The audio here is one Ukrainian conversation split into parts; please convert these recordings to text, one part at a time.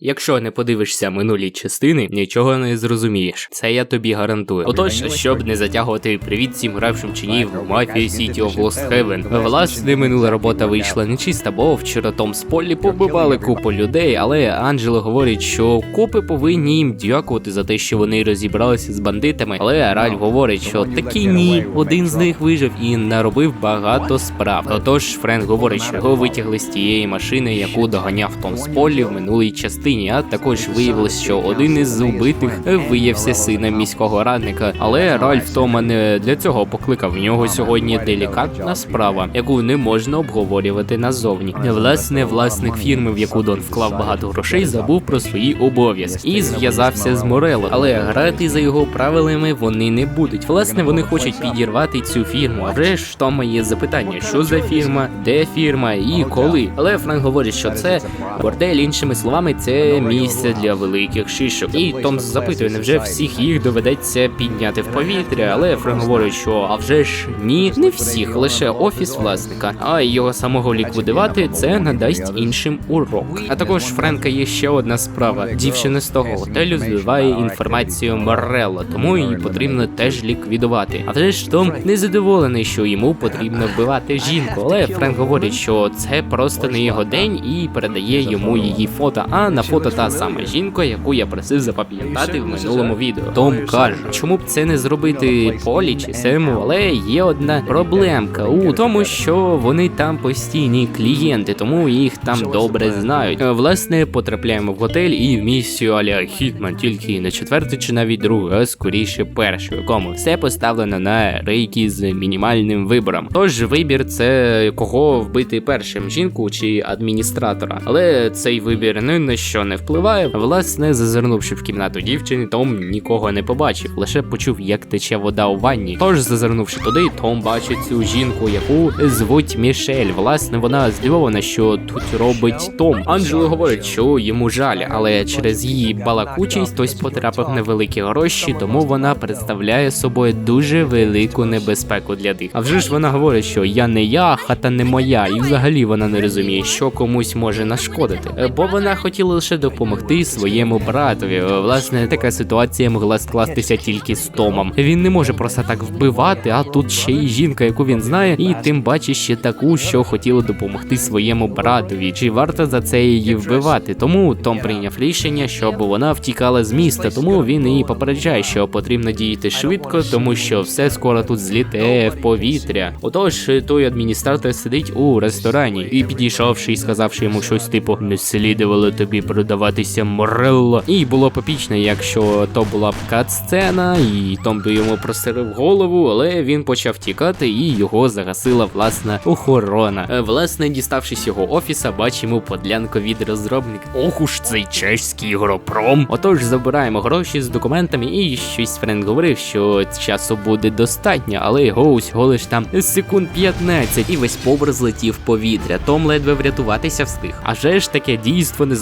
Якщо не подивишся минулі частини, нічого не зрозумієш. Це я тобі гарантую. Отож, щоб не затягувати привіт всім гравшим чинів Мафія City of Lost Heaven. Власне, минула робота вийшла нечиста, бо вчора Том з Поллі побивали купу людей, але Анджело говорить, що копи повинні їм дякувати за те, що вони розібралися з бандитами. Але Ральф говорить, що такі ні, один з них вижив і наробив багато справ. Отож, Френк говорить, що його витягли з тієї машини, яку доганяв Том з Поллі в минулій частині. А також виявилось, що один із убитих виявився сином міського радника. Але Ральф Тома не для цього покликав. В нього сьогодні делікатна справа, яку не можна обговорювати назовні. Власне, власник фірми, в яку Дон вклав багато грошей, забув про свої обов'язки і зв'язався з Морело. Але грати за його правилами вони не будуть. Власне, вони хочуть підірвати цю фірму. Вже ж Тома є запитання, що за фірма, де фірма і коли. Але Франк говорить, що це бордель, іншими словами, це місце для великих шишок. І Том запитує, невже всіх їх доведеться підняти в повітря? Але Френк говорить, що а вже ж ні, не всіх, лише офіс власника. А його самого ліквідувати це надасть іншим урок. А також Френка є ще одна справа. Дівчина з того готелю збиває інформацію Морелла, тому її потрібно теж ліквідувати. А вже ж Том незадоволений, що йому потрібно вбивати жінку. Але Френк говорить, що це просто не його день і передає йому її фото. А на фото та сама жінка, яку я просив запам'ятати в минулому відео. Том каже, чому б це не зробити Полі чи Сему, але є одна проблемка у тому, що вони там постійні клієнти, тому їх там добре знають. Власне, потрапляємо в готель і в місію Аля Хітман, тільки не четвертий чи навіть другий, а скоріше перший, якому все поставлено на рейки з мінімальним вибором. Тож вибір це кого вбити першим, жінку чи адміністратора. Але цей вибір ні на що не впливає. Власне, зазирнувши в кімнату дівчини, Том нікого не побачив, лише почув, як тече вода у ванні. Тож, зазирнувши туди, Том бачить цю жінку, яку звуть Мішель. Власне, вона здивована, що тут робить Том. Анджело говорить, що йому жаль, але через її балакучість хтось потрапив на великі гроші, тому вона представляє собою дуже велику небезпеку для них. А вже ж вона говорить, що я не я, хата не моя, і взагалі вона не розуміє, що комусь може нашкодити, Е, бо вона хотіла лише допомогти своєму братові. Власне, така ситуація могла скластися тільки з Томом. Він не може просто так вбивати, а тут ще й жінка, яку він знає, і тим паче ще таку, що хотіла допомогти своєму братові. Чи варто за це її вбивати? Тому Том прийняв рішення, щоб вона втікала з міста. Тому він її попереджає, що потрібно діяти швидко, тому що все скоро тут злітає в повітря. Отож, той адміністратор сидить у ресторані і підійшовши і сказавши йому щось типу не слідувало тобі продаватися Морелло. І було попічно, якщо то була б кат-сцена, і Том би йому простерив голову, але він почав тікати, і його загасила власна охорона. Е, Власне, діставшись його офіса, бачимо подлянку від розробника. Ох уж цей чеський ігропром. Отож, забираємо гроші з документами, і щось Френк говорив, що часу буде достатньо, але його усього лиш там секунд 15, і весь повар злетів повітря. Том ледве врятуватися встиг. А же ж таке дійство не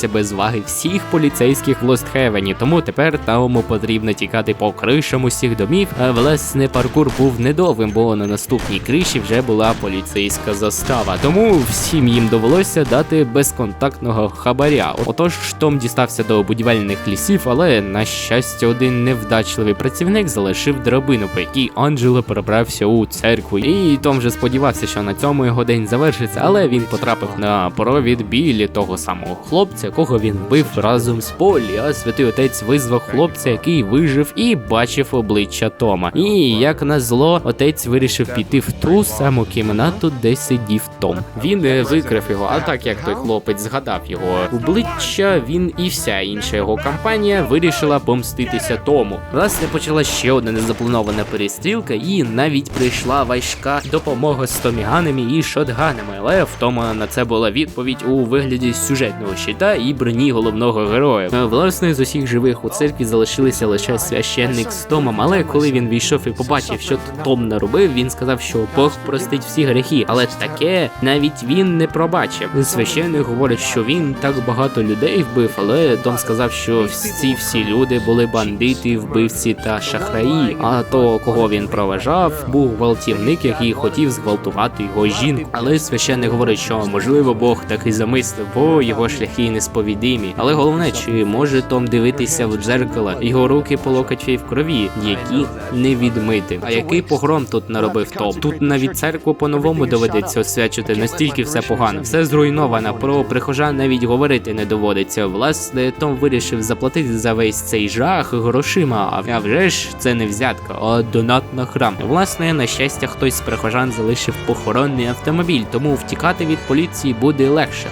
залишилося без уваги всіх поліцейських в Лостхевені, тому тепер Тому потрібно тікати по кришам усіх домів. А власне паркур був недовгим, бо на наступній криші вже була поліцейська застава. Тому всім їм довелося дати безконтактного хабаря. Отож, Том дістався до будівельних лісів, але на щастя, один невдачливий працівник залишив драбину, по якій Анджело перебрався у церкву. І Том вже сподівався, що на цьому його день завершиться, але він потрапив на провід білі того самого хлопця, якого він вбив разом з Полі. А святий отець визвав хлопця, який вижив і бачив обличчя Тома. І як назло, отець вирішив піти в ту саму кімнату, де сидів Том. Він е, викрив його, а так як той хлопець згадав його обличчя, він і вся інша його компанія вирішила помститися Тому. Власне, почала ще одна незапланована перестрілка, і навіть прийшла важка допомога з томіганами і шотганами. Але в Тома на це була відповідь у вигляді сюжетного щита і броні головного героя. Е, Власне, з усіх живих у церкві залишилися лише священник з Томом. Але коли він війшов і побачив, що Том наробив, він сказав, що Бог простить всі гріхи. Але таке навіть він не пробачив. Священник говорить, що він так багато людей вбив, але Том сказав, що всі всі люди були бандити, вбивці та шахраї. А то, кого він проважав, був гвалтівник, який хотів зґвалтувати його жінку. Але священник говорить, що можливо Бог так і замислив, бо його шляхи не несповідимі. Але головне, чи може Том дивитися в дзеркало, його руки по локоть в крові, які не відмити. А який погром тут наробив Том? Тут навіть церкву по-новому доведеться освячити, настільки все погано, все зруйновано. Про прихожан навіть говорити не доводиться. Власне, Том вирішив заплатити за весь цей жах грошима. А вже ж це не взятка, а донат на храм. Власне, на щастя, хтось з прихожан залишив похоронний автомобіль, тому втікати від поліції буде легше.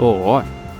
โอ้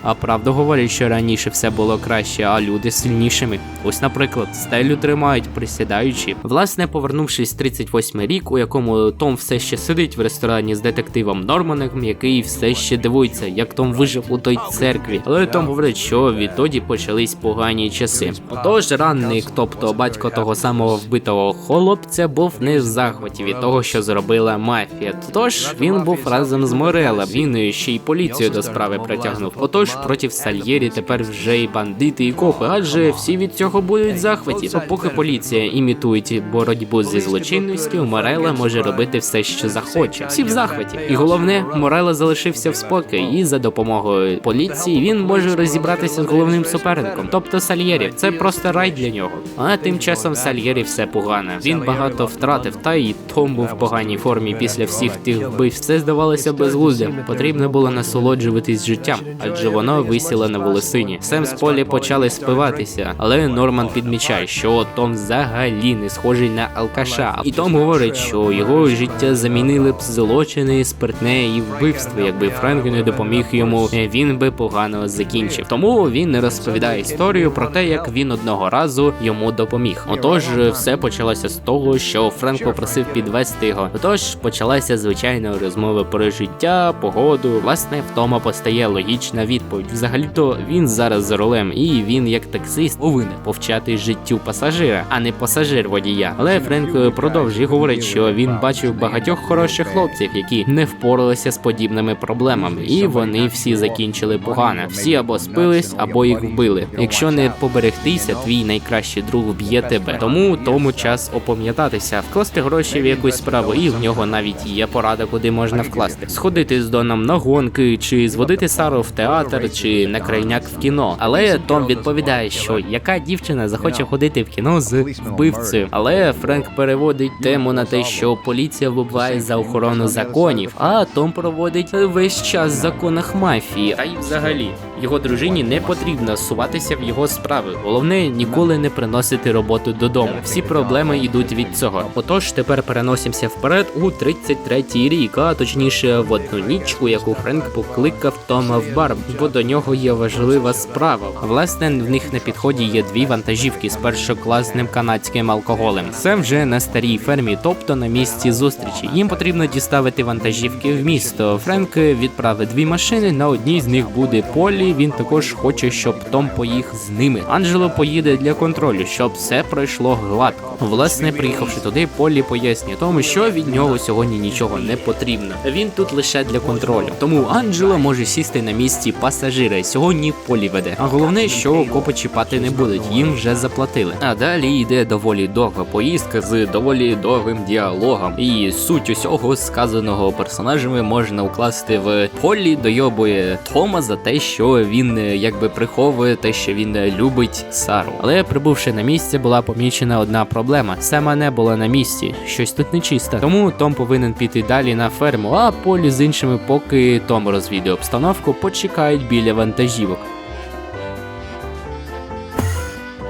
А правду говорять, що раніше все було краще, а люди сильнішими. Ось, наприклад, стелю тримають, присідаючи. Власне, повернувшись 38 рік, у якому Том все ще сидить в ресторані з детективом Норманом, який все ще дивується, як Том вижив у той церкві. Але Том говорить, що відтоді почались погані часи. Отож, ранник, тобто батько того самого вбитого хлопця, був не в захваті від того, що зробила мафія. Тож він був разом з Морелем. Він ще й поліцію до справи притягнув. Отож, проти Сальєрі тепер вже й бандити, і копи, адже всі від цього будуть захваті. А поки поліція імітує боротьбу зі злочинністю, Морела може робити все, що захоче. Всі в захваті. І головне, Морела залишився в спокій, і за допомогою поліції він може розібратися з головним суперником, тобто Сальєрі. Це просто рай для нього. А тим часом Сальєрі все погано. Він багато втратив, та й Том був в поганій формі після всіх тих вбивств. Все здавалося безглуздям. Потрібно було насолоджуватись життям, адже воно висіло на волосині. Сем з полі почали спиватися, але Норман підмічає, що Том взагалі не схожий на алкаша. І Том говорить, що його життя замінили б злочини, спиртне і вбивство. Якби Френк не допоміг йому, він би погано закінчив. Тому він не розповідає історію про те, як він одного разу йому допоміг. Отож, все почалося з того, що Френк попросив підвести його. Отож, почалася звичайна розмова про життя, погоду. Власне, в Тома постає логічна відповідь. Взагалі-то він зараз за рулем, і він, як таксист, повинен повчати життю пасажира, а не пасажир водія. Але Френк продовжує говорить, що він бачив багатьох хороших хлопців, які не впоралися з подібними проблемами, і вони всі закінчили погано. Всі або спились, або їх вбили. Якщо не поберегтися, твій найкращий друг вб'є тебе. Тому тому час опам'ятатися, вкласти гроші в якусь справу, і в нього навіть є порада, куди можна вкласти. Сходити з Доном на гонки, чи зводити Сару в театр, чи на крайняк в кіно. Але Том відповідає, що яка дівчина захоче ходити в кіно з вбивцею. Але Френк переводить тему на те, що поліція вбиває за охорону законів, а Том проводить весь час в законах мафії. А й взагалі його дружині не потрібно суватися в його справи. Головне ніколи не приносити роботу додому. Всі проблеми йдуть від цього. Отож, тепер переносимося вперед у 33-й рік, а точніше в одну ніч, у яку Френк покликав Тома в бар, бо до нього є важлива справа. Власне, в них на підході є дві вантажівки з першокласним канадським алкоголем. Це вже на старій фермі, тобто на місці зустрічі. Їм потрібно діставити вантажівки в місто. Френк відправить дві машини. На одній з них буде Полі. Він також хоче, щоб Том поїхав з ними. Анджело поїде для контролю, щоб все пройшло гладко. Власне, приїхавши туди, Полі пояснює тому, що від нього сьогодні нічого не потрібно. Він тут лише для контролю. Тому Анджело може сісти на місці пасажира. Сьогодні Полі веде. А головне, що копи чіпати не будуть, їм вже заплатили. А далі йде доволі довга поїздка з доволі довгим діалогом. І суть усього сказаного персонажами можна укласти в Полі дойобує Тома за те, що він е, якби приховує те, що він е, любить Сару. Але прибувши на місце, була помічена одна проблема: Сема не було на місці, щось тут нечисто. Тому Том повинен піти далі на ферму, а Полі з іншими, поки Том розвідує обстановку, почекають біля вантажівок.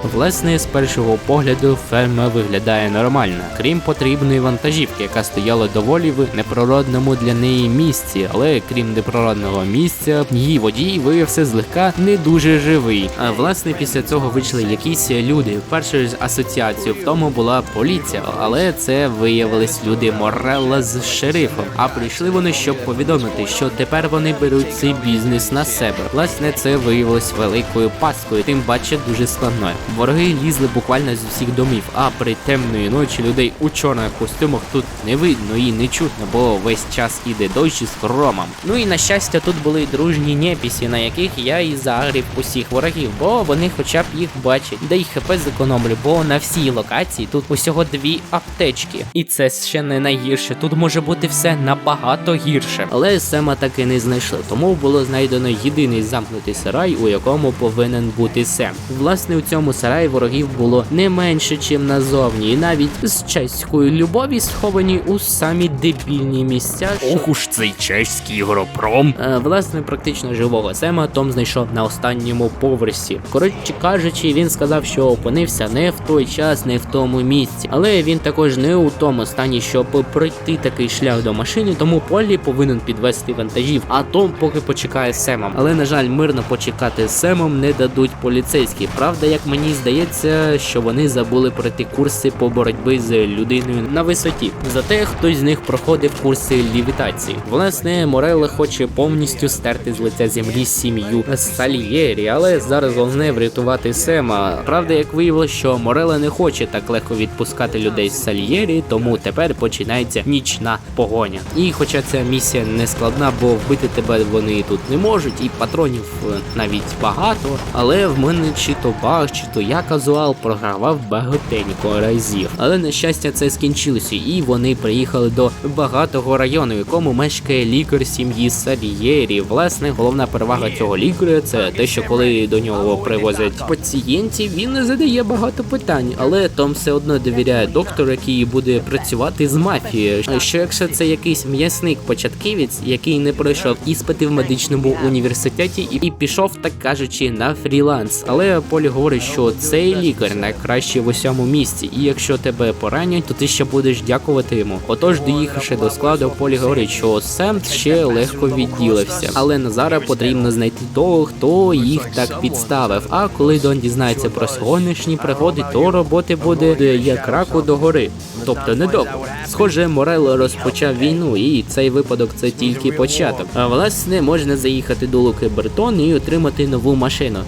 Власне, з першого погляду ферма виглядає нормально, крім потрібної вантажівки, яка стояла доволі в неприродному для неї місці. Але крім неприродного місця, її водій виявився злегка не дуже живий. А власне після цього вийшли якісь люди. Першою ж асоціацією в тому була поліція, але це виявились люди Морелла з шерифом. А прийшли вони, щоб повідомити, що тепер вони беруть цей бізнес на себе. Власне, це виявилось великою паскою, тим паче дуже складною. Вороги лізли буквально з усіх домів, а при темної ночі людей у чорних костюмах тут не видно і не чутно, бо весь час іде дощ із громом. Ну і на щастя, тут були дружні непісі, на яких я і загрів усіх ворогів, бо вони хоча б їх бачать. Да й хп зекономлю, бо на всій локації тут усього дві аптечки. І це ще не найгірше. Тут може бути все набагато гірше. Але Сема таки не знайшли, тому було знайдено єдиний замкнутий сарай, у якому повинен бути Сем. Власне, у цьому сараї ворогів було не менше, чим назовні, і навіть з чеською любові сховані у самі дебільні місця. що- Ох уж цей чеський гропром. Е, Власне, практично живого Сема Том знайшов на останньому поверсі. Коротше кажучи, він сказав, що опинився не в той час, не в тому місці. Але він також не у тому стані, щоб пройти такий шлях до машини, тому Полі повинен підвести вантажів, а Том поки почекає Семом. Але на жаль, мирно почекати з Семом не дадуть поліцейські. Правда, як мені здається, що вони забули пройти курси по боротьбі з людиною на висоті. Зате хтось з них проходив курси лівітації. Власне, Морелла хоче повністю стерти з лиця землі сім'ю Сальєрі, але зараз головне врятувати Сема. Правда, як виявилось, що Морелла не хоче так легко відпускати людей з Сальєрі, тому тепер починається нічна погоня. І хоча ця місія не складна, бо вбити тебе вони тут не можуть, і патронів е, навіть багато. Але в мене чи то баг, чи то я казуал програвав багатенько разів. Але на щастя, це скінчилося, і вони приїхали до багатого району, в якому мешкає лікар сім'ї Сальєрі. Власне, головна перевага цього лікаря це те, що коли до нього привозять пацієнтів, він не задає багато питань, але Том все одно довіряє доктору, який буде працювати з мафією. Що якщо це якийсь м'ясник початківець, який не пройшов іспити в медичному університеті і пішов, так кажучи, на фріланс. Але Полі говорить, що цей лікар найкращий в усьому місті, і якщо тебе поранять, то ти ще будеш дякувати йому. Отож, доїхавши до складу, Полі говорить, що Сем ще легко відділився. Але Назара потрібно знайти того, хто їх так підставив. А коли Дон дізнається про сьогоднішні пригоди, то роботи буде як раку до гори. Тобто недовго. Схоже, Морело розпочав війну, і цей випадок це тільки початок. А власне можна заїхати до Луки Бертон і отримати нову машину.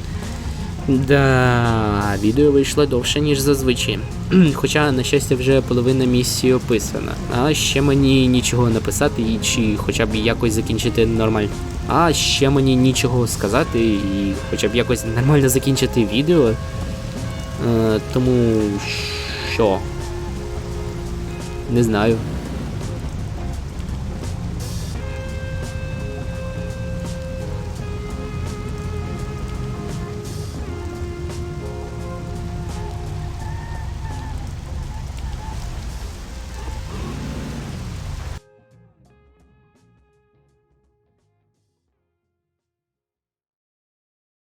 Да, відео вийшло довше, ніж зазвичай. Хоча, на щастя, вже половина місії описана. А ще мені нічого написати і чи хоча б якось закінчити нормально. А ще мені нічого сказати і хоча б якось нормально закінчити відео. Е, тому що? Не знаю.